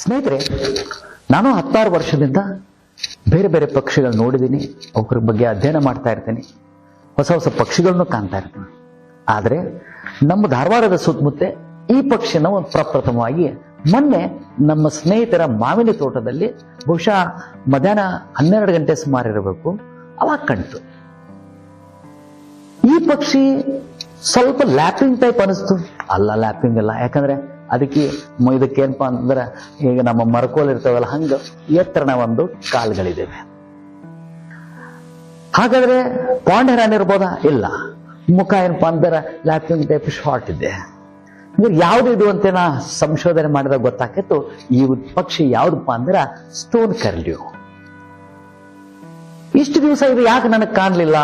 ಸ್ನೇಹಿತರೆ, ನಾನು ಹತ್ತಾರು ವರ್ಷದಿಂದ ಬೇರೆ ಬೇರೆ ಪಕ್ಷಿಗಳು ನೋಡಿದ್ದೀನಿ ಅವ್ರ ಬಗ್ಗೆ ಅಧ್ಯಯನ ಮಾಡ್ತಾ ಇರ್ತೀನಿ, ಹೊಸ ಹೊಸ ಪಕ್ಷಿಗಳನ್ನು ಕಾಣ್ತಾ ಇರ್ತೀನಿ. ಆದರೆ ನಮ್ಮ ಧಾರವಾಡದ ಸುತ್ತಮುತ್ತ ಈ ಪಕ್ಷಿನ ಒಂದು ಪ್ರಪ್ರಥಮವಾಗಿ ಮೊನ್ನೆ ನಮ್ಮ ಸ್ನೇಹಿತರ ಮಾವಿನ ತೋಟದಲ್ಲಿ ಬಹುಶಃ ಮಧ್ಯಾಹ್ನ ಹನ್ನೆರಡು ಗಂಟೆ ಸುಮಾರು ಇರಬೇಕು, ಅವಾಗ ಕಣ್ತು ಈ ಪಕ್ಷಿ ಸ್ವಲ್ಪ ಲ್ಯಾಪಿಂಗ್ ಟೈಪ್ ಅನಿಸ್ತು. ಅಲ್ಲ ಲ್ಯಾಪಿಂಗ್ ಅಲ್ಲ. ಯಾಕಂದ್ರೆ ಅದಕ್ಕೆ ಇದಕ್ಕೇನಪ್ಪ ಅಂತಂದ್ರೆ, ಈಗ ನಮ್ಮ ಮರಕೋಲ್ ಇರ್ತಾವಲ್ಲ, ಹಂಗ ಎತ್ತರನ ಒಂದು ಕಾಲ್ಗಳಿದ್ದೇವೆ ಹಾಗಾದ್ರೆ ಪಾಂಡ್ ಇರ್ಬೋದಾ? ಇಲ್ಲ. ಮುಖ ಏನಪ್ಪ ಅಂದ್ರೆ ಲ್ಯಾಪಿಂಗ್ ಟೈಪ್ ಶಾರ್ಟ್ ಇದೆ. ಅಂದ್ರೆ ಯಾವ್ದು ಇದು ಅಂತ ಸಂಶೋಧನೆ ಮಾಡಿದಾಗ ಗೊತ್ತಾಕಿತ್ತು ಈ ಪಕ್ಷಿ ಯಾವ್ದಪ್ಪ ಅಂದ್ರೆ ಸ್ಟೋನ್ ಕರ್ಲ್ಯೂ ಇಷ್ಟು ದಿವಸ ಇದು ಯಾಕೆ ನನಗೆ ಕಾಣಲಿಲ್ಲ?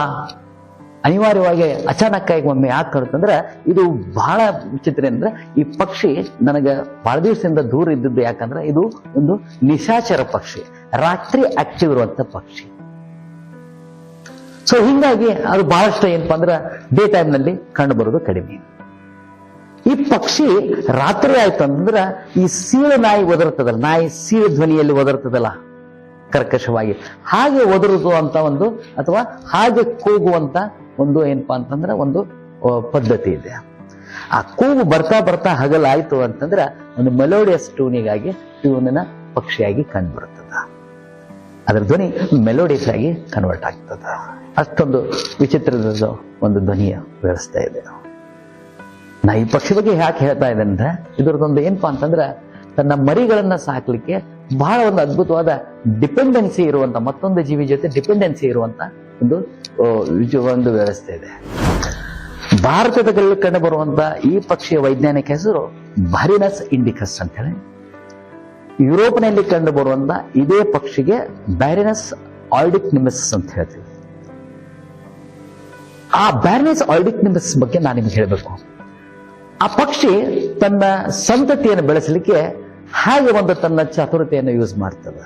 ಅನಿವಾರ್ಯವಾಗಿ ಅಚಾನಕ್ಕಾಗಿ ಒಮ್ಮೆ ಯಾಕೆ ಕಾಣುತ್ತಂದ್ರೆ ಇದು ಬಹಳ ವಿಚಿತ್ರ ಅಂದ್ರೆ ಈ ಪಕ್ಷಿ ನನಗೆ ಬಹಳ ದಿವಸದಿಂದ ದೂರ ಇದ್ದದ್ದು ಯಾಕಂದ್ರೆ ಇದು ಒಂದು ನಿಶಾಚರ ಪಕ್ಷಿ, ರಾತ್ರಿ ಆಕ್ಟಿವ್ ಇರುವಂತ ಪಕ್ಷಿ. ಸೊ ಹಿಂಗಾಗಿ ಅದು ಬಹಳಷ್ಟು ಏನಪ್ಪ ಅಂದ್ರೆ ಡೇ ಟೈಮ್ನಲ್ಲಿ ಕಂಡು ಬರೋದು ಕಡಿಮೆ. ಈ ಪಕ್ಷಿ ರಾತ್ರಿ ಆಯ್ತು ಈ ಸೀಳು ನಾಯಿ ಒದರ್ತದಲ್ಲ, ನಾಯಿ ಸೀಳು ಧ್ವನಿಯಲ್ಲಿ ಒದರ್ತದಲ್ಲ ಕರ್ಕಶವಾಗಿ. ಹಾಗೆ ಒದರುದು ಅಂತ ಒಂದು ಅಥವಾ ಹಾಗೆ ಕೂಗುವಂತ ಒಂದು ಏನಪ್ಪಾ ಅಂತಂದ್ರೆ ಒಂದು ಪದ್ಧತಿ ಇದೆ. ಆ ಕೂಗು ಬರ್ತಾ ಬರ್ತಾ ಹಗಲಾಯ್ತು ಅಂತಂದ್ರೆ ಒಂದು ಮೆಲೋಡಿಯಸ್ ಟ್ಯೂನಿಗಾಗಿ ಟ್ಯೂನಿನ ಪಕ್ಷಿಯಾಗಿ ಕಂಡು ಬರುತ್ತದ ಅದರ ಧ್ವನಿ ಮೆಲೋಡಿಯಸ್ ಆಗಿ ಕನ್ವರ್ಟ್ ಆಗ್ತದ. ಅಷ್ಟೊಂದು ವಿಚಿತ್ರದ ಒಂದು ಧ್ವನಿಯ ವ್ಯವಸ್ಥೆ ಇದೆ. ನಾ ಈ ಪಕ್ಷಿ ಬಗ್ಗೆ ಯಾಕೆ ಹೇಳ್ತಾ ಇದ್ದೆ ಅಂದ್ರೆ, ಇದ್ರದ್ದೊಂದು ಏನಪ್ಪಾ ಅಂತಂದ್ರೆ, ತನ್ನ ಮರಿಗಳನ್ನ ಸಾಕ್ಲಿಕ್ಕೆ ಬಹಳ ಒಂದು ಅದ್ಭುತವಾದ ಡಿಪೆಂಡೆನ್ಸಿ ಇರುವಂತ, ಮತ್ತೊಂದು ಜೀವಿ ಜೊತೆ ಡಿಪೆಂಡೆನ್ಸಿ ಇರುವಂತ ಒಂದು ಒಂದು ವ್ಯವಸ್ಥೆ ಇದೆ. ಭಾರತದಲ್ಲಿ ಕಂಡು ಬರುವಂತ ಈ ಪಕ್ಷಿಯ ವೈಜ್ಞಾನಿಕ ಹೆಸರು ಬ್ಯಾರಿನಸ್ ಇಂಡಿಕಸ್ ಅಂತ ಹೇಳಿ ಯುರೋಪ್ನಲ್ಲಿ ಕಂಡು ಬರುವಂತ ಇದೇ ಪಕ್ಷಿಗೆ ಬ್ಯಾರಿನಸ್ ಆಲ್ಡಿಕ್ ನಿಮಿಸ್ ಅಂತ ಹೇಳ್ತೀವಿ. ಆ ಬ್ಯಾರಿನಸ್ ಆಲ್ಡಿಕ್ ಬಗ್ಗೆ ನಾನು ನಿಮ್ಗೆ ಹೇಳಬೇಕು. ಆ ಪಕ್ಷಿ ತನ್ನ ಸಂತತಿಯನ್ನು ಬೆಳೆಸಲಿಕ್ಕೆ ಹಾಗೆ ಒಂದು ತನ್ನ ಚತುರತೆಯನ್ನು ಯೂಸ್ ಮಾಡ್ತದ.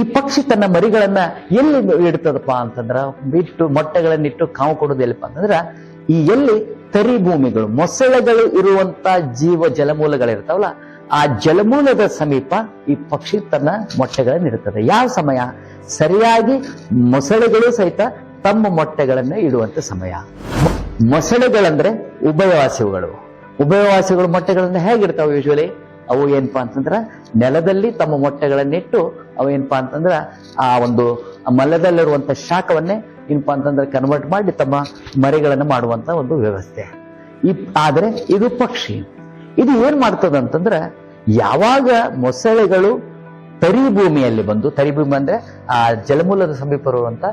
ಈ ಪಕ್ಷಿ ತನ್ನ ಮರಿಗಳನ್ನ ಎಲ್ಲಿ ಇಡ್ತದಪ್ಪ ಅಂತಂದ್ರ, ಬಿಟ್ಟು ಮೊಟ್ಟೆಗಳನ್ನಿಟ್ಟು ಕಾವು ಕೊಡೋದು ಎಲ್ಲಪ್ಪ ಅಂತಂದ್ರ, ಈ ಎಲ್ಲಿ ತರಿ ಭೂಮಿಗಳು, ಮೊಸಳೆಗಳು ಇರುವಂತ ಜೀವ ಜಲಮೂಲಗಳಿರ್ತಾವಲ್ಲ, ಆ ಜಲಮೂಲದ ಸಮೀಪ ಈ ಪಕ್ಷಿ ತನ್ನ ಮೊಟ್ಟೆಗಳನ್ನು ಇಡ್ತದೆ. ಯಾವ ಸಮಯ? ಸರಿಯಾಗಿ ಮೊಸಳೆಗಳು ಸಹಿತ ತಮ್ಮ ಮೊಟ್ಟೆಗಳನ್ನ ಇಡುವಂತ ಸಮಯ. ಮೊಸಳೆಗಳಂದ್ರೆ ಉಭಯವಾಸಿಗಳು. ಉಭಯವಾಸಿಗಳು ಮೊಟ್ಟೆಗಳನ್ನ ಹೇಗಿರ್ತಾವೆ ಯೂಶುವಲಿ ಅವು ಏನಪ್ಪಾ ಅಂತಂದ್ರ ನೆಲದಲ್ಲಿ ತಮ್ಮ ಮೊಟ್ಟೆಗಳನ್ನಿಟ್ಟು ಅವು ಏನಪ್ಪಾ ಅಂತಂದ್ರ ಆ ಒಂದು ಮಲದಲ್ಲಿರುವಂತ ಶಾಖವನ್ನೇ ಏನಪ್ಪಾ ಅಂತಂದ್ರೆ ಕನ್ವರ್ಟ್ ಮಾಡಿ ತಮ್ಮ ಮರಿಗಳನ್ನು ಮಾಡುವಂತ ಒಂದು ವ್ಯವಸ್ಥೆ. ಈ ಆದ್ರೆ ಇದು ಪಕ್ಷಿ. ಇದು ಏನ್ ಮಾಡ್ತದ ಅಂತಂದ್ರ ಯಾವಾಗ ಮೊಸಳೆಗಳು ತರಿ ಭೂಮಿಯಲ್ಲಿ ಬಂದು, ತರಿ ಭೂಮಿ ಅಂದ್ರೆ ಆ ಜಲಮೂಲದ ಸಮೀಪ ಇರುವಂತ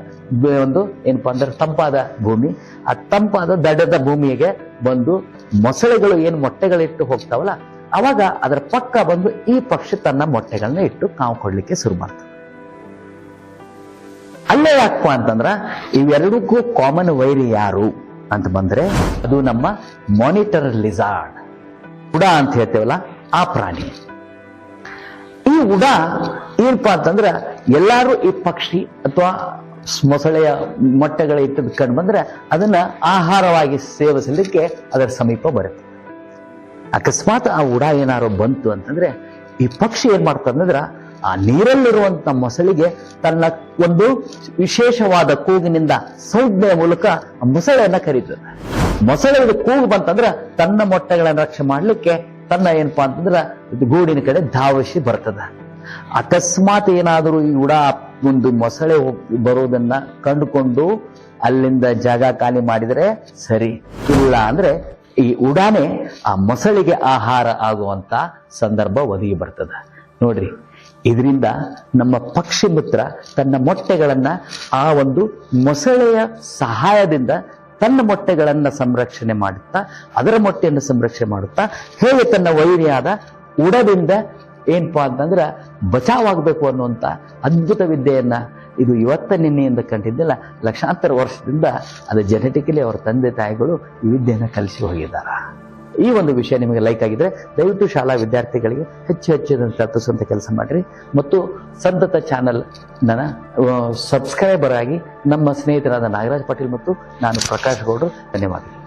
ಒಂದು ಏನಪ್ಪಾ ಅಂದ್ರೆ ತಂಪಾದ ಭೂಮಿ, ಆ ತಂಪಾದ ದಡದ ಭೂಮಿಗೆ ಬಂದು ಮೊಸಳೆಗಳು ಏನು ಮೊಟ್ಟೆಗಳಿಟ್ಟು ಹೋಗ್ತಾವಲ್ಲ ಅವಾಗ ಅದರ ಪಕ್ಕ ಬಂದು ಈ ಪಕ್ಷಿ ತನ್ನ ಮೊಟ್ಟೆಗಳನ್ನ ಇಟ್ಟು ಕಾವು ಕೊಡ್ಲಿಕ್ಕೆ ಶುರು ಮಾಡ್ತದೆ. ಅಲ್ಲೇ ಯಾಕಪ್ಪ ಅಂತಂದ್ರ ಇವೆರಡಕ್ಕೂ ಕಾಮನ್ ವೈರಿ ಯಾರು ಅಂತ ಬಂದ್ರೆ ಅದು ನಮ್ಮ ಮಾನಿಟರ್ ಲಿಸಾರ್ಡ್ ಉಡ ಅಂತ ಹೇಳ್ತೇವಲ್ಲ, ಆ ಪ್ರಾಣಿ. ಈ ಉಡ ಏನಪ್ಪ ಅಂತಂದ್ರ ಎಲ್ಲಾರು ಈ ಪಕ್ಷಿ ಅಥವಾ ಮೊಸಳೆಯ ಮೊಟ್ಟೆಗಳ ಇಟ್ಟದ ಕಂಡು ಬಂದ್ರೆ ಅದನ್ನ ಆಹಾರವಾಗಿ ಸೇವಿಸಲಿಕ್ಕೆ ಅದರ ಸಮೀಪ ಬರುತ್ತೆ. ಅಕಸ್ಮಾತ್ ಆ ಉಡ ಏನಾರು ಬಂತು ಅಂತಂದ್ರೆ ಈ ಪಕ್ಷಿ ಏನ್ ಮಾಡ್ತಂದ್ರೆ ಆ ನೀರಲ್ಲಿರುವಂತ ಮೊಸಳಿಗೆ ತನ್ನ ಒಂದು ವಿಶೇಷವಾದ ಕೂಗಿನಿಂದ ಸೌಜ್ಞೆಯ ಮೂಲಕ ಮೊಸಳೆಯನ್ನ ಕರೀತದೆ ಮೊಸಳೆ ಕೂಗು ಬಂತಂದ್ರೆ ತನ್ನ ಮೊಟ್ಟೆಗಳನ್ನ ರಕ್ಷೆ ಮಾಡ್ಲಿಕ್ಕೆ ತನ್ನ ಏನಪ್ಪಾ ಅಂತಂದ್ರೆ ಗೂಡಿನ ಕಡೆ ಧಾವಿಸಿ ಬರ್ತದ. ಅಕಸ್ಮಾತ್ ಏನಾದರೂ ಈ ಉಡ ಒಂದು ಮೊಸಳೆ ಬರೋದನ್ನ ಕಂಡುಕೊಂಡು ಅಲ್ಲಿಂದ ಜಾಗ ಖಾಲಿ ಮಾಡಿದರೆ ಸರಿ. ಇಲ್ಲ ಅಂದ್ರೆ ಈ ಉಡಾನೆ ಆ ಮೊಸಳಿಗೆ ಆಹಾರ ಆಗುವಂತ ಸಂದರ್ಭ ಒದಗಿ ಬರ್ತದ. ನೋಡ್ರಿ, ಇದರಿಂದ ನಮ್ಮ ಪಕ್ಷಿ ಮಿತ್ರ ತನ್ನ ಮೊಟ್ಟೆಗಳನ್ನ ಆ ಒಂದು ಮೊಸಳೆಯ ಸಹಾಯದಿಂದ ತನ್ನ ಮೊಟ್ಟೆಗಳನ್ನ ಸಂರಕ್ಷಣೆ ಮಾಡುತ್ತಾ, ಅದರ ಮೊಟ್ಟೆಯನ್ನು ಸಂರಕ್ಷಣೆ ಮಾಡುತ್ತಾ, ಹೇಗೆ ತನ್ನ ವೈರಿಯಾದ ಉಡದಿಂದ ಏನಪ್ಪಾ ಅಂತಂದ್ರ ಬಚಾವಾಗಬೇಕು ಅನ್ನುವಂತ ಅದ್ಭುತ ವಿದ್ಯೆಯನ್ನ ಇದು ಇವತ್ತ ನಿನ್ನೆಯಿಂದ ಕಂಡಿದ್ದಿಲ್ಲ, ಲಕ್ಷಾಂತರ ವರ್ಷದಿಂದ ಅದು ಜೆನೆಟಿಕಲಿ ಅವರ ತಂದೆ ತಾಯಿಗಳು ಈ ವಿದ್ಯೆಯನ್ನು ಕಲಿಸಿ ಹೋಗಿದ್ದಾರೆ. ಈ ಒಂದು ವಿಷಯ ನಿಮಗೆ ಲೈಕ್ ಆಗಿದ್ರೆ ದಯವಿಟ್ಟು ಶಾಲಾ ವಿದ್ಯಾರ್ಥಿಗಳಿಗೆ ಹೆಚ್ಚು ಹೆಚ್ಚು ತಲುಪಿಸುವಂತ ಕೆಲಸ ಮಾಡಿರಿ. ಮತ್ತು ಸಂತತ ಚಾನಲ್ ನನ್ನ ಸಬ್ಸ್ಕ್ರೈಬರ್ ಆಗಿ ನಮ್ಮ ಸ್ನೇಹಿತರಾದ ನಾಗರಾಜ್ ಪಾಟೀಲ್ ಮತ್ತು ನಾನು ಪ್ರಕಾಶ್ ಗೌಡ್ರು, ಧನ್ಯವಾದಗಳು.